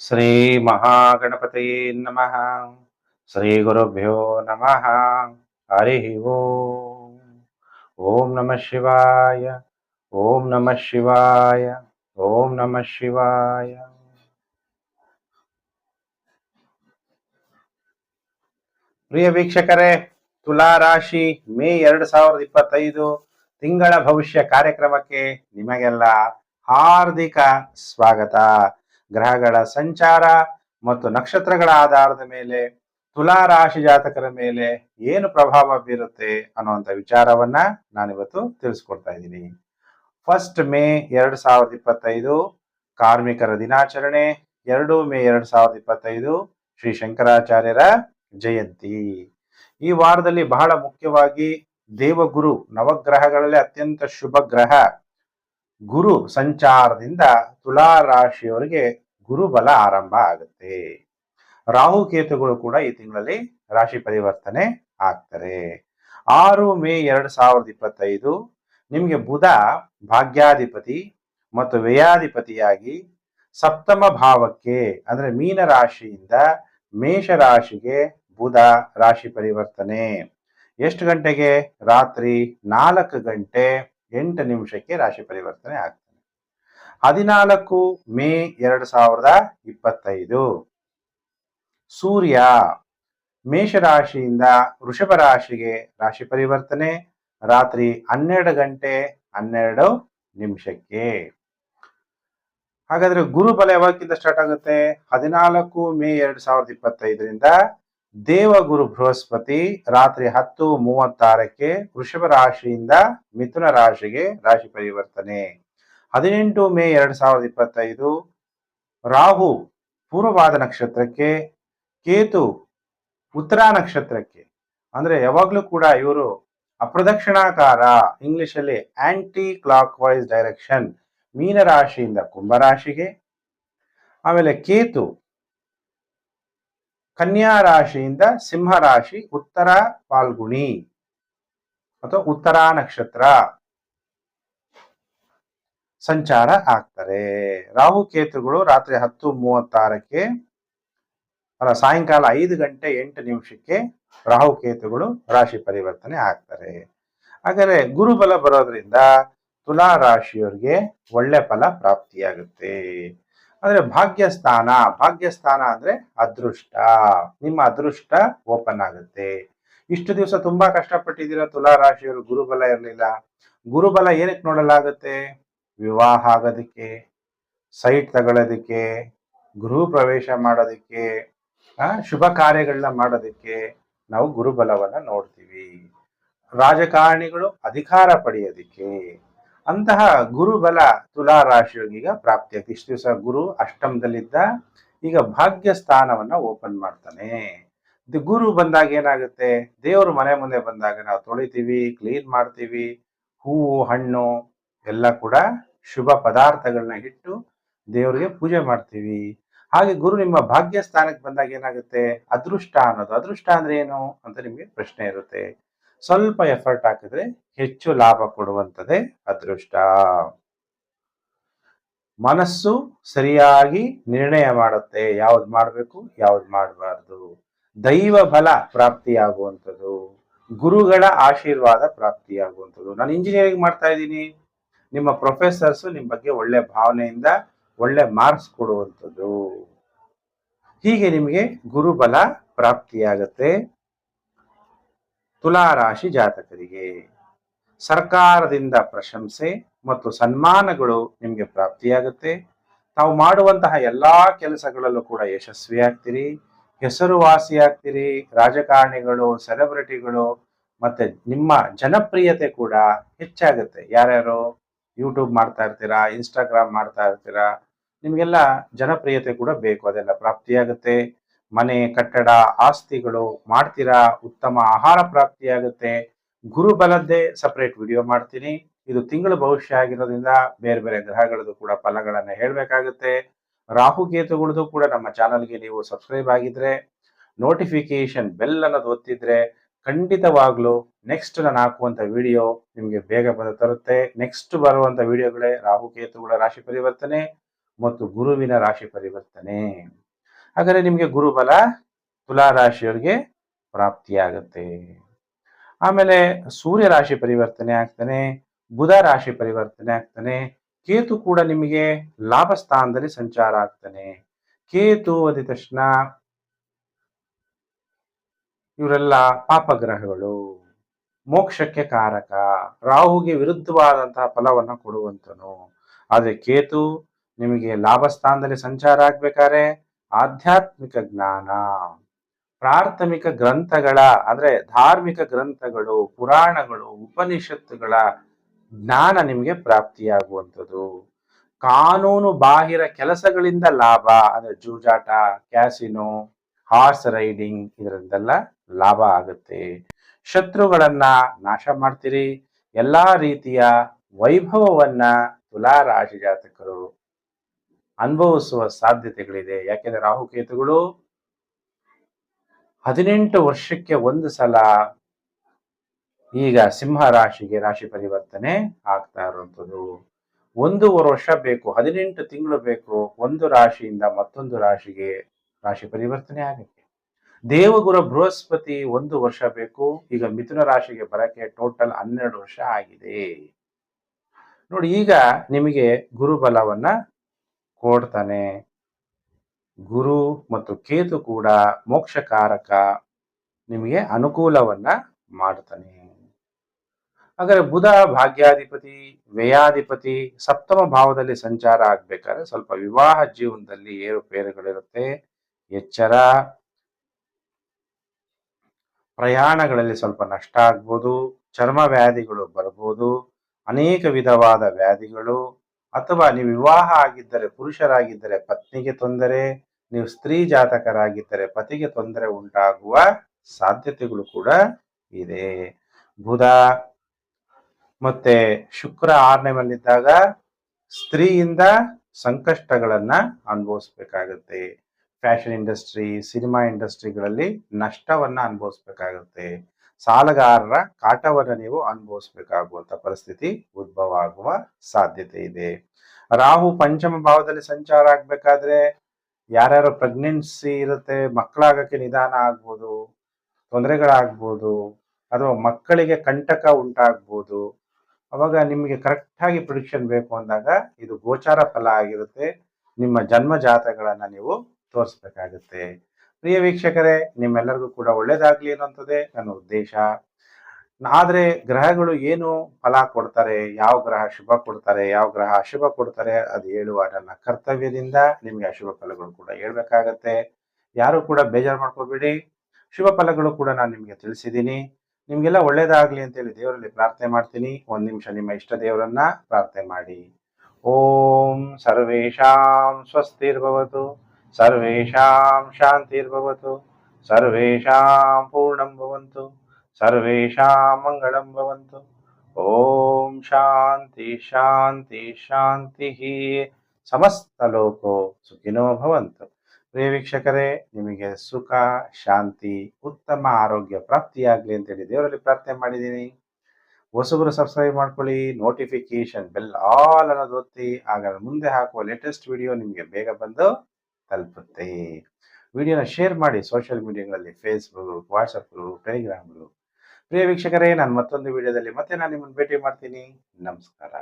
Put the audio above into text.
ಶ್ರೀ ಮಹಾಗಣಪತಯೇ ನಮಃ ಶ್ರೀ ಗುರುಭ್ಯೋ ನಮಃ ಹರಿ ಓಂ ಓಂ ನಮಃ ಶಿವಾಯ ಓಂ ನಮಃ ಶಿವಾಯ ಓಂ ನಮಃ ಶಿವಾಯ ಪ್ರಿಯ ವೀಕ್ಷಕರೇ ತುಲಾ ರಾಶಿ ಮೇ ಎರಡ್ ಸಾವಿರದ ಇಪ್ಪತ್ತೈದು ತಿಂಗಳ ಭವಿಷ್ಯ ಕಾರ್ಯಕ್ರಮಕ್ಕೆ ನಿಮಗೆಲ್ಲ ಹಾರ್ದಿಕ ಸ್ವಾಗತ. ಗ್ರಹಗಳ ಸಂಚಾರ ಮತ್ತು ನಕ್ಷತ್ರಗಳ ಆಧಾರದ ಮೇಲೆ, ತುಲಾ ರಾಶಿ ಜಾತಕರ ಮೇಲೆ ಏನು ಪ್ರಭಾವ ಬೀರುತ್ತೆ ಅನ್ನುವಂಥ ವಿಚಾರವನ್ನ ನಾನಿವತ್ತು ತಿಳಿಸ್ಕೊಡ್ತಾ ಇದ್ದೀನಿ. ಫಸ್ಟ್ ಮೇ ಎರಡ್ ಸಾವಿರದ ಇಪ್ಪತ್ತೈದು, ಕಾರ್ಮಿಕರ ದಿನಾಚರಣೆ, ಎರಡು ಮೇ ಎರಡ್ ಸಾವಿರದ ಇಪ್ಪತ್ತೈದು, ಶ್ರೀ ಶಂಕರಾಚಾರ್ಯರ ಜಯಂತಿ. ಈ ವಾರದಲ್ಲಿ ಬಹಳ ಮುಖ್ಯವಾಗಿ ದೇವಗುರು ನವಗ್ರಹಗಳಲ್ಲಿ ಅತ್ಯಂತ ಶುಭ ಗ್ರಹ ಗುರು ಸಂಚಾರದಿಂದ ತುಲಾ ರಾಶಿಯವರಿಗೆ ಗುರುಬಲ ಆರಂಭ ಆಗುತ್ತೆ. ರಾಹು ಕೇತುಗಳು ಕೂಡ ಈ ತಿಂಗಳಲ್ಲಿ ರಾಶಿ ಪರಿವರ್ತನೆ ಆಗ್ತಾರೆ. ಆರು ಮೇ ಎರಡ್ ಸಾವಿರದ ಇಪ್ಪತ್ತೈದು ನಿಮಗೆ ಬುಧ ಭಾಗ್ಯಾಧಿಪತಿ ಮತ್ತು ವ್ಯಯಾಧಿಪತಿಯಾಗಿ ಸಪ್ತಮ ಭಾವಕ್ಕೆ ಅಂದ್ರೆ ಮೀನ ರಾಶಿಯಿಂದ ಮೇಷ ರಾಶಿಗೆ ಬುಧ ರಾಶಿ ಪರಿವರ್ತನೆ. ಎಷ್ಟು ಗಂಟೆಗೆ? ರಾತ್ರಿ ನಾಲ್ಕು ಗಂಟೆ ಎಂಟು ನಿಮಿಷಕ್ಕೆ ರಾಶಿ ಪರಿವರ್ತನೆ ಆಗ್ತದೆ. ಹದಿನಾಲ್ಕು ಮೇ ಎರಡು ಸಾವಿರದ ಇಪ್ಪತ್ತೈದು. ಸೂರ್ಯ ಮೇಷರಾಶಿಯಿಂದ ವೃಷಭ ರಾಶಿಗೆ ರಾಶಿ ಪರಿವರ್ತನೆ, ರಾತ್ರಿ ಹನ್ನೆರಡು ಗಂಟೆ ಹನ್ನೆರಡು ನಿಮಿಷಕ್ಕೆ. ಹಾಗಾದ್ರೆ ಗುರುಬಲ ಯಾವಾಗಿಂದ ಸ್ಟಾರ್ಟ್ ಆಗುತ್ತೆ? ಹದಿನಾಲ್ಕು ಮೇ ಎರಡು ಸಾವಿರದ ಇಪ್ಪತ್ತೈದರಿಂದ ದೇವಗುರು ಬೃಹಸ್ಪತಿ ರಾತ್ರಿ ಹತ್ತು ಮೂವತ್ತಾರಕ್ಕೆ ವೃಷಭ ರಾಶಿಯಿಂದ ಮಿಥುನ ರಾಶಿಗೆ ರಾಶಿ ಪರಿವರ್ತನೆ. ಹದಿನೆಂಟು ಮೇ ಎರಡ್ ಸಾವಿರದ ಇಪ್ಪತ್ತೈದು, ರಾಹು ಪೂರ್ವವಾದ ನಕ್ಷತ್ರಕ್ಕೆ, ಕೇತು ಉತ್ತರ ನಕ್ಷತ್ರಕ್ಕೆ. ಅಂದ್ರೆ ಯಾವಾಗ್ಲೂ ಕೂಡ ಇವರು ಅಪ್ರದಕ್ಷಿಣಾಕಾರ ಇಂಗ್ಲಿಷ್ ಅಲ್ಲಿ ಆಂಟಿ ಕ್ಲಾಕ್ ವೈಸ್ ಡೈರೆಕ್ಷನ್ ಮೀನರಾಶಿಯಿಂದ ಕುಂಭರಾಶಿಗೆ. ಆಮೇಲೆ ಕೇತು ಕನ್ಯಾ ರಾಶಿಯಿಂದ ಸಿಂಹ ರಾಶಿ ಉತ್ತರ ಪಾಲ್ಗುಣಿ ಅಥವಾ ಉತ್ತರ ನಕ್ಷತ್ರ. ಸಂಚಾರ ಆಗ್ತಾರೆ ರಾಹು ಕೇತುಗಳು ರಾತ್ರಿ ಹತ್ತು ಮೂವತ್ತಾರಕ್ಕೆ ಅಲ್ಲ ಸಾಯಂಕಾಲ ಐದು ಗಂಟೆ ಎಂಟು ನಿಮಿಷಕ್ಕೆ ರಾಹು ಕೇತುಗಳು ರಾಶಿ ಪರಿವರ್ತನೆ ಆಗ್ತಾರೆ ಹಾಗಾದ್ರೆ ಗುರುಬಲ ಬರೋದ್ರಿಂದ ತುಲಾ ರಾಶಿಯವರಿಗೆ ಒಳ್ಳೆ ಫಲ ಪ್ರಾಪ್ತಿಯಾಗುತ್ತೆ. ಅಂದ್ರೆ ಭಾಗ್ಯಸ್ಥಾನ ಭಾಗ್ಯಸ್ಥಾನ ಅಂದ್ರೆ ಅದೃಷ್ಟ. ನಿಮ್ಮ ಅದೃಷ್ಟ ಓಪನ್ ಆಗುತ್ತೆ. ಇಷ್ಟು ದಿವಸ ತುಂಬಾ ಕಷ್ಟಪಟ್ಟಿದ್ದೀರ ತುಲಾ ರಾಶಿಯವರು, ಗುರುಬಲ ಇರಲಿಲ್ಲ. ಗುರುಬಲ ಏನಕ್ಕೆ ನೋಡಲಾಗುತ್ತೆ ವಿವಾಹ ಆಗೋದಕ್ಕೆ ಸೈಟ್ ತಗೊಳ್ಳೋದಕ್ಕೆ, ಗೃಹ ಪ್ರವೇಶ ಮಾಡೋದಕ್ಕೆ ಶುಭ ಕಾರ್ಯಗಳನ್ನ ಮಾಡೋದಕ್ಕೆ ನಾವು ಗುರುಬಲವನ್ನ ನೋಡ್ತೀವಿ. ರಾಜಕಾರಣಿಗಳು ಅಧಿಕಾರ ಪಡೆಯೋದಕ್ಕೆ. ಅಂತಹ ಗುರುಬಲ ತುಲಾ ರಾಶಿಯವರಿಗೆ ಈಗ ಪ್ರಾಪ್ತಿಯಾಗ್ತದೆ ಇಷ್ಟು ದಿವಸ ಗುರು ಅಷ್ಟಮದಲ್ಲಿದ್ದ ಈಗ ಭಾಗ್ಯ ಸ್ಥಾನವನ್ನ ಓಪನ್ ಮಾಡ್ತಾನೆ. ಗುರು ಬಂದಾಗ ಏನಾಗುತ್ತೆ? ದೇವರು ಮನೆ ಮುಂದೆ ಬಂದಾಗ ನಾವು ತೊಳಿತೀವಿ ಕ್ಲೀನ್ ಮಾಡ್ತೀವಿ, ಹೂವು, ಹಣ್ಣು ಎಲ್ಲ ಕೂಡ ಶುಭ ಪದಾರ್ಥಗಳನ್ನ ಇಟ್ಟು ದೇವರಿಗೆ ಪೂಜೆ ಮಾಡ್ತೀವಿ. ಹಾಗೆ ಗುರು ನಿಮ್ಮ ಭಾಗ್ಯ ಸ್ಥಾನಕ್ಕೆ ಬಂದಾಗ ಏನಾಗುತ್ತೆ? ಅದೃಷ್ಟ ಅನ್ನೋದು. ಅದೃಷ್ಟ ಅಂದ್ರೆ ಏನು ಅಂತ ನಿಮಗೆ ಪ್ರಶ್ನೆ ಇರುತ್ತೆ. ಸ್ವಲ್ಪ ಎಫರ್ಟ್ ಹಾಕಿದ್ರೆ ಹೆಚ್ಚು ಲಾಭ ಕೊಡುವಂಥದ್ದೇ ಅದೃಷ್ಟ. ಮನಸ್ಸು ಸರಿಯಾಗಿ ನಿರ್ಣಯ ಮಾಡುತ್ತೆ. ಯಾವ್ದು ಮಾಡಬೇಕು, ಯಾವ್ದು ಮಾಡಬಾರ್ದು. ದೈವ ಬಲ ಪ್ರಾಪ್ತಿಯಾಗುವಂಥದ್ದು. ಗುರುಗಳ ಆಶೀರ್ವಾದ ಪ್ರಾಪ್ತಿಯಾಗುವಂಥದ್ದು. ನಾನು ಇಂಜಿನಿಯರಿಂಗ್ ಮಾಡ್ತಾ ಇದ್ದೀನಿ. ನಿಮ್ಮ ಪ್ರೊಫೆಸರ್ಸು ನಿಮ್ಮ ಬಗ್ಗೆ ಒಳ್ಳೆ ಭಾವನೆಯಿಂದ ಒಳ್ಳೆ ಮಾರ್ಕ್ಸ್ ಕೊಡುವಂಥದ್ದು. ಹೀಗೆ ನಿಮಗೆ ಗುರುಬಲ ಪ್ರಾಪ್ತಿಯಾಗತ್ತೆ. ತುಲಾ ರಾಶಿ ಜಾತಕರಿಗೆ. ಸರ್ಕಾರದಿಂದ ಪ್ರಶಂಸೆ ಮತ್ತು ಸನ್ಮಾನಗಳು ನಿಮಗೆ ಪ್ರಾಪ್ತಿಯಾಗುತ್ತೆ. ತಾವು ಮಾಡುವಂತಹ ಎಲ್ಲಾ ಕೆಲಸಗಳಲ್ಲೂ ಕೂಡ ಯಶಸ್ವಿಯಾಗ್ತೀರಿ. ಹೆಸರುವಾಸಿಯಾಗ್ತೀರಿ. ರಾಜಕಾರಣಿಗಳು, ಸೆಲೆಬ್ರಿಟಿಗಳು ಮತ್ತೆ ನಿಮ್ಮ ಜನಪ್ರಿಯತೆ ಕೂಡ ಹೆಚ್ಚಾಗುತ್ತೆ. ಯಾರ್ಯಾರು ಯೂಟ್ಯೂಬ್ ಮಾಡ್ತಾ ಇರ್ತೀರಾ, ಇನ್ಸ್ಟಾಗ್ರಾಮ್ ಮಾಡ್ತಾ ಇರ್ತೀರಾ, ನಿಮಗೆಲ್ಲ ಜನಪ್ರಿಯತೆ ಕೂಡ ಬೇಕು. ಅದೆಲ್ಲ ಪ್ರಾಪ್ತಿಯಾಗುತ್ತೆ. ಮನೆ, ಕಟ್ಟಡ, ಆಸ್ತಿಗಳು ಮಾಡ್ತೀರಾ? ಉತ್ತಮ ಆಹಾರ ಪ್ರಾಪ್ತಿಯಾಗುತ್ತೆ. ಗುರುಬಲದ್ದೇ ಸಪರೇಟ್ ವಿಡಿಯೋ ಮಾಡ್ತೀನಿ. ಇದು ತಿಂಗಳ ಭವಿಷ್ಯ ಆಗಿರೋದ್ರಿಂದ ಬೇರೆ ಬೇರೆ ಗ್ರಹಗಳದ್ದು ಕೂಡ ಫಲಗಳನ್ನು ಹೇಳಬೇಕಾಗುತ್ತೆ. ರಾಹು ಕೇತುಗಳದ್ದು ಕೂಡ ನಮ್ಮ ಚಾನಲ್ಗೆ ನೀವು ಸಬ್ಸ್ಕ್ರೈಬ್ ಆಗಿದ್ರೆ ನೋಟಿಫಿಕೇಶನ್ ಬೆಲ್ ಅನ್ನೋದು ಒತ್ತಿದ್ರೆ ಖಂಡಿತವಾಗ್ಲೂ ನೆಕ್ಸ್ಟ್ ನಾನು ಹಾಕುವಂಥ ವಿಡಿಯೋ ನಿಮಗೆ ಬೇಗ ಬಂದು ತರುತ್ತೆ. ನೆಕ್ಸ್ಟ್ ಬರುವಂಥ ವಿಡಿಯೋಗಳೇ ರಾಹುಕೇತುಗಳ ರಾಶಿ ಪರಿವರ್ತನೆ ಮತ್ತು ಗುರುವಿನ ರಾಶಿ ಪರಿವರ್ತನೆ. ಹಾಗಾದ್ರೆ ನಿಮಗೆ ಗುರುಬಲ ತುಲಾ ರಾಶಿಯವರಿಗೆ ಪ್ರಾಪ್ತಿಯಾಗುತ್ತೆ. ಆಮೇಲೆ ಸೂರ್ಯ ರಾಶಿ ಪರಿವರ್ತನೆ ಆಗ್ತಾನೆ, ಬುಧ ರಾಶಿ ಪರಿವರ್ತನೆ ಆಗ್ತಾನೆ, ಕೇತು ಕೂಡ ನಿಮಗೆ ಲಾಭ ಸ್ಥಾನದಲ್ಲಿ ಸಂಚಾರ ಆಗ್ತಾನೆ. ಕೇತು ಅದ ತಕ್ಷಣ ಇವರೆಲ್ಲ ಪಾಪಗ್ರಹಗಳು, ಮೋಕ್ಷಕ್ಕೆ ಕಾರಕ, ರಾಹುಗೆ ವಿರುದ್ಧವಾದಂತಹ ಫಲವನ್ನು ಕೊಡುವಂತನು. ಆದ್ರೆ ಕೇತು ನಿಮಗೆ ಲಾಭ ಸ್ಥಾನದಲ್ಲಿ ಸಂಚಾರ ಆಗ್ಬೇಕಾದ್ರೆ ಆಧ್ಯಾತ್ಮಿಕ ಜ್ಞಾನ, ಪ್ರಾಥಮಿಕ ಗ್ರಂಥಗಳ, ಅಂದ್ರೆ ಧಾರ್ಮಿಕ ಗ್ರಂಥಗಳು, ಪುರಾಣಗಳು, ಉಪನಿಷತ್ತುಗಳ ಜ್ಞಾನ ನಿಮಗೆ ಪ್ರಾಪ್ತಿಯಾಗುವಂಥದ್ದು. ಕಾನೂನು ಬಾಹಿರ ಕೆಲಸಗಳಿಂದ ಲಾಭ, ಅಂದ್ರೆ ಜೂಜಾಟ, ಕ್ಯಾಸಿನೋ, ಹಾರ್ಸ್ ರೈಡಿಂಗ್ ಇದರಿಂದೆಲ್ಲ ಲಾಭ ಆಗುತ್ತೆ. ಶತ್ರುಗಳನ್ನ ನಾಶ ಮಾಡ್ತೀರಿ. ಎಲ್ಲಾ ರೀತಿಯ ವೈಭವವನ್ನ ತುಲಾ ರಾಶಿ ಜಾತಕರು ಅನುಭವಿಸುವ ಸಾಧ್ಯತೆಗಳಿದೆ. ಯಾಕೆಂದ್ರೆ ರಾಹುಕೇತುಗಳು ಹದಿನೆಂಟು ವರ್ಷಕ್ಕೆ ಒಂದು ಸಲ ಈಗ ಸಿಂಹ ರಾಶಿಗೆ ರಾಶಿ ಪರಿವರ್ತನೆ ಆಗ್ತಾ ಇರುವಂಥದ್ದು. ಒಂದೂವರೆ ವರ್ಷ ಬೇಕು, ಹದಿನೆಂಟು ತಿಂಗಳು ಬೇಕು, ಒಂದು ರಾಶಿಯಿಂದ ಮತ್ತೊಂದು ರಾಶಿಗೆ ರಾಶಿ ಪರಿವರ್ತನೆ ಆಗುತ್ತೆ ದೇವಗುರು ಬೃಹಸ್ಪತಿ ಒಂದು ವರ್ಷ ಬೇಕು, ಈಗ ಮಿಥುನ ರಾಶಿಗೆ ಬರಕ್ಕೆ ಟೋಟಲ್ ಹನ್ನೆರಡು ವರ್ಷ ಆಗಿದೆ. ನೋಡಿ, ಈಗ ನಿಮಗೆ ಗುರುಬಲವನ್ನ ಕೊಡ್ತಾನೆ. ಗುರು ಮತ್ತು ಕೇತು ಕೂಡ ಮೋಕ್ಷಕಾರಕ, ನಿಮಗೆ ಅನುಕೂಲವನ್ನ ಮಾಡ್ತಾನೆ. ಹಾಗಾದ್ರೆ ಬುಧ ಭಾಗ್ಯಾಧಿಪತಿ, ವ್ಯಯಾಧಿಪತಿ, ಸಪ್ತಮ ಭಾವದಲ್ಲಿ ಸಂಚಾರ ಆಗ್ಬೇಕಾದ್ರೆ ಸ್ವಲ್ಪ ವಿವಾಹ ಜೀವನದಲ್ಲಿ ಏರುಪೇರುಗಳಿರುತ್ತೆ. ಎಚ್ಚರ. ಪ್ರಯಾಣಗಳಲ್ಲಿ ಸ್ವಲ್ಪ ನಷ್ಟ ಆಗ್ಬೋದು. ಚರ್ಮ ವ್ಯಾಧಿಗಳು ಬರ್ಬೋದು. ಅನೇಕ ವಿಧವಾದ ವ್ಯಾಧಿಗಳು. ಅಥವಾ ನೀವು ವಿವಾಹ ಆಗಿದ್ದರೆ, ಪುರುಷರಾಗಿದ್ದರೆ ಪತ್ನಿಗೆ ತೊಂದರೆ, ನೀವು ಸ್ತ್ರೀ ಜಾತಕರಾಗಿದ್ದರೆ ಪತಿಗೆ ತೊಂದರೆ ಉಂಟಾಗುವ ಸಾಧ್ಯತೆಗಳು ಕೂಡ ಇದೆ. ಬುಧ, ಮತ್ತೆ ಶುಕ್ರ ಆರನೇ ಮಲ್ಲಿದ್ದಾಗ ಸ್ತ್ರೀಯಿಂದ ಸಂಕಷ್ಟಗಳನ್ನ ಅನುಭವಿಸ್ಬೇಕಾಗತ್ತೆ. ಫ್ಯಾಷನ್ ಇಂಡಸ್ಟ್ರಿ, ಸಿನಿಮಾ ಇಂಡಸ್ಟ್ರಿಗಳಲ್ಲಿ ನಷ್ಟವನ್ನ ಅನುಭವಿಸ್ಬೇಕಾಗುತ್ತೆ. ಸಾಲಗಾರರ ಕಾಟವನ್ನು ನೀವು ಅನುಭವಿಸಬೇಕಾಗುವಂತ ಪರಿಸ್ಥಿತಿ ಉದ್ಭವ ಆಗುವ ಸಾಧ್ಯತೆ ಇದೆ. ರಾಹು ಪಂಚಮ ಭಾವದಲ್ಲಿ ಸಂಚಾರ ಆಗ್ಬೇಕಾದ್ರೆ ಯಾರ್ಯಾರು ಪ್ರೆಗ್ನೆನ್ಸಿ ಇರುತ್ತೆ, ಮಕ್ಕಳಾಗಕ್ಕೆ ನಿಧಾನ ಆಗ್ಬೋದು, ತೊಂದರೆಗಳಾಗ್ಬೋದು, ಅಥವಾ ಮಕ್ಕಳಿಗೆ ಕಂಟಕ ಉಂಟಾಗ್ಬೋದು, ಅವಾಗ ನಿಮಗೆ ಕರೆಕ್ಟಾಗಿ ಪ್ರಿಡಿಕ್ಷನ್ ಬೇಕು ಅಂದಾಗ ಇದು ಗೋಚಾರ ಫಲ ಆಗಿರುತ್ತೆ. ನಿಮ್ಮ ಜನ್ಮ ಜಾತಗಳನ್ನ ನೀವು ತೋರಿಸ್ಬೇಕಾಗುತ್ತೆ. ಪ್ರಿಯ ವೀಕ್ಷಕರೇ, ನಿಮ್ಮೆಲ್ಲರಿಗೂ ಕೂಡ ಒಳ್ಳೇದಾಗ್ಲಿ ಅನ್ನೋಂಥದ್ದೇ ನನ್ನ ಉದ್ದೇಶ. ಆದ್ರೆ ಗ್ರಹಗಳು ಏನು ಫಲ ಕೊಡ್ತಾರೆ, ಯಾವ ಗ್ರಹ ಶುಭ ಕೊಡ್ತಾರೆ, ಯಾವ ಗ್ರಹ ಅಶುಭ ಕೊಡ್ತಾರೆ ಅದು ಹೇಳುವ ನನ್ನ ಕರ್ತವ್ಯದಿಂದ ನಿಮ್ಗೆ ಅಶುಭ ಫಲಗಳು ಕೂಡ ಹೇಳ್ಬೇಕಾಗತ್ತೆ. ಯಾರು ಕೂಡ ಬೇಜಾರು ಮಾಡ್ಕೋಬೇಡಿ. ಶುಭ ಫಲಗಳು ಕೂಡ ನಾನು ನಿಮ್ಗೆ ತಿಳಿಸಿದ್ದೀನಿ. ನಿಮ್ಗೆಲ್ಲ ಒಳ್ಳೇದಾಗ್ಲಿ ಅಂತೇಳಿ ದೇವರಲ್ಲಿ ಪ್ರಾರ್ಥನೆ ಮಾಡ್ತೀನಿ. ಒಂದ್ ನಿಮಿಷ ನಿಮ್ಮ ಇಷ್ಟ ದೇವರನ್ನ ಪ್ರಾರ್ಥನೆ ಮಾಡಿ. ಓಂ ಸರ್ವೇಶಾಂ ಸ್ವಸ್ತಿರ್ಭವತು. ಶಾಂತಿರ್ಭವತು ಸರ್ವೇಷಾಂ ಪೂರ್ಣಂ ಭವಂತು ಸರ್ವೇಷಾಂ ಭವಂತು ಓಂ ಶಾಂತಿ ಶಾಂತಿ ಶಾಂತಿ ಸಮಸ್ತ ಲೋಕೋ ಸುಖಿನೋ ಭವಂತು ಪ್ರಿಯ ವೀಕ್ಷಕರೇ, ನಿಮಗೆ ಸುಖ, ಶಾಂತಿ, ಉತ್ತಮ ಆರೋಗ್ಯ ಪ್ರಾಪ್ತಿಯಾಗಲಿ ಅಂತೇಳಿ ದೇವರಲ್ಲಿ ಪ್ರಾರ್ಥನೆ ಮಾಡಿದ್ದೀನಿ. ಹೊಸಬರು ಸಬ್ಸ್ಕ್ರೈಬ್ ಮಾಡ್ಕೊಳ್ಳಿ ನೋಟಿಫಿಕೇಶನ್ ಬೆಲ್ ಆಲ್ ಅನ್ನೋದು ಒತ್ತಿ, ಆಗ ಮುಂದೆ ಹಾಕುವ ಲೇಟೆಸ್ಟ್ ವಿಡಿಯೋ ನಿಮಗೆ ಬೇಗ ಬಂದು ತಲುಪುತ್ತೆ. ವಿಡಿಯೋನ ಶೇರ್ ಮಾಡಿ ಸೋಷಿಯಲ್ ಮೀಡಿಯಾಗಳಲ್ಲಿ ಫೇಸ್ಬುಕ್ ವಾಟ್ಸಪ್ ಟೆಲಿಗ್ರಾಮ್ ಪ್ರಿಯ ವೀಕ್ಷಕರೇ, ನಾನು ಮತ್ತೊಂದು ವಿಡಿಯೋದಲ್ಲಿ ಮತ್ತೆ ನಾನು ನಿಮ್ಮನ್ನು ಭೇಟಿ ಮಾಡ್ತೀನಿ. ನಮಸ್ಕಾರ.